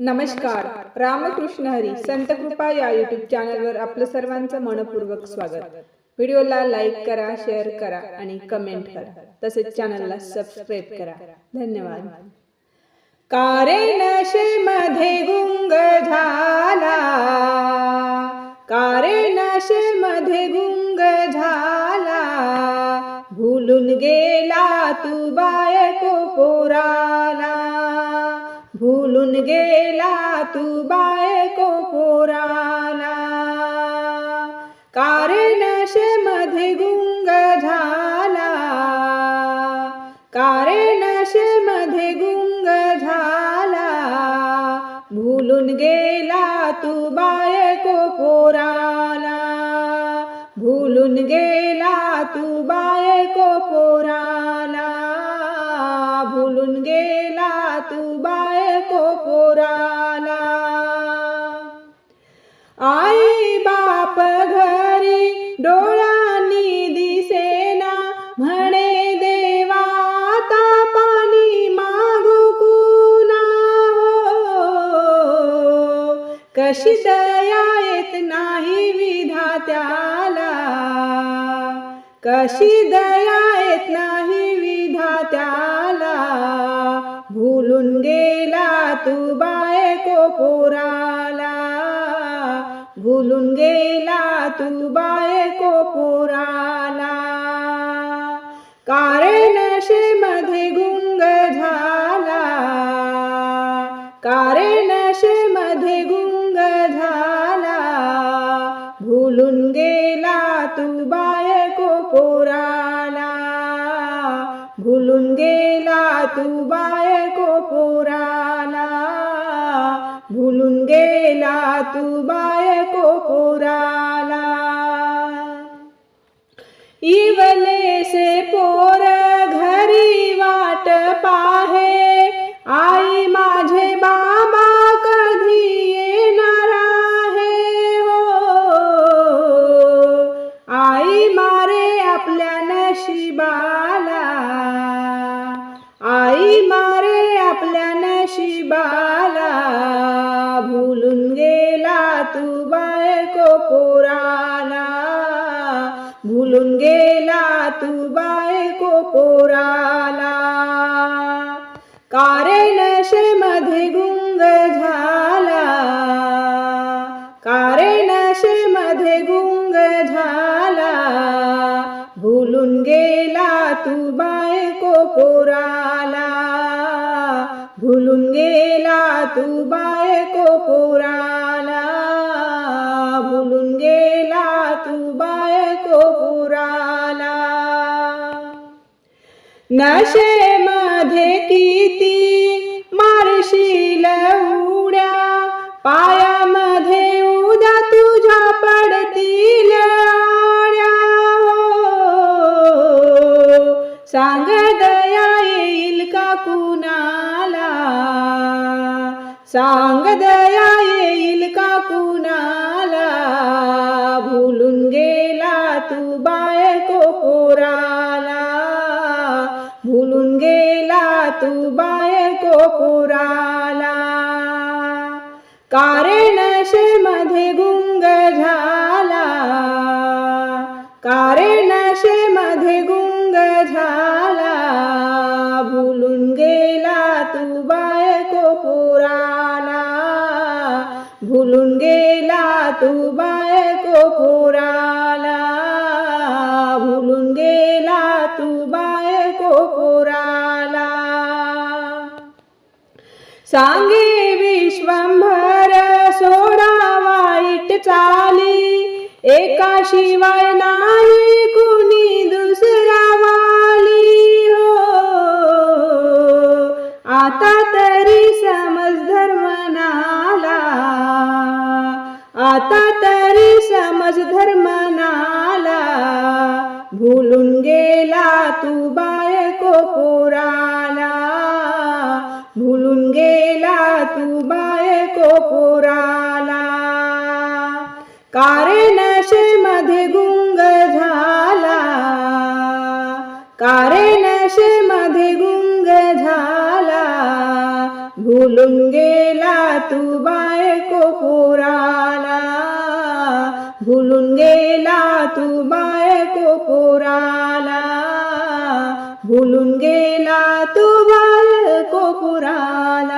नमस्कार. रामकृष्ण हरी संत कृपा या युट्यूब चॅनलवर आपलं सर्वांचं मनपूर्वक स्वागत. व्हिडिओला लाईक करा शेअर करा आणि कमेंट करा. तसेच चॅनलला सबस्क्राईब करा. धन्यवाद. कारे नशेमध्ये गुंग झाला. कारे नशेमध्ये गुंग झाला. भुलून गेला तू बायको पोराला. भुलून गेला तू बायको पोराला. कारण मध्ये गुंग झाला. कारण मध्ये गुंग झाला. भुलून गेला तू बायको पोराला. भुलून गेला तू बायको पोराला. भुलून गेला बायको आई बाप घरी डोळ्यांनी दिसेना. म्हणे देवा आता पाणी मागू कुना हो? कशी दया येत नाही विधात्याला कशी दया येत नाही विधात्याला भुलून गेला तू बायको पोराला भुलून गेला तू बायको पोराला कारे मध्ये गुंग झाला. कारे मध्ये गुंग झाला. भुलून गेला तू बायको पोराला भुलून गेला तू बाय तू बायको पोराला इवले पोराला। कारण मध्ये गुंग झाला। कारण मध्ये गुंग झाला। भुलून गेला तू बायको पोराला। भुलून गेला तू बायको पोराला। नशेमध्ये किती मारशील उड्या पायामध्ये उद्या तुझ्या पडतील हो. सांग दया येईल का कुणाला सांग दया येईल का कुणाला भुलून गेला तू बा गेला तू बायको पोराला कारण मध्ये गुंग झाला कारण मध्ये गुंग झाला भुलून गेला तू बायको पोराला भुलून गेला तू बायको सांगे विश्वंभर सोडा वाईट चाली. एका शिवाय नाही कुणी दुसरा वाली. हो आता तरी समज धर्मनाला. आता तरी समज धर्मनाला. भुलून गेला तू बायको पुरा. गेला तू बायको पोराला कारण मध्ये गुंग झाला कारण मध्ये गुंग झाला भुलून गे गेला तू बायको पोराला भुलून गेला तू बायको पोराला भुलून गेला तू बायको पोराला धन्यवाद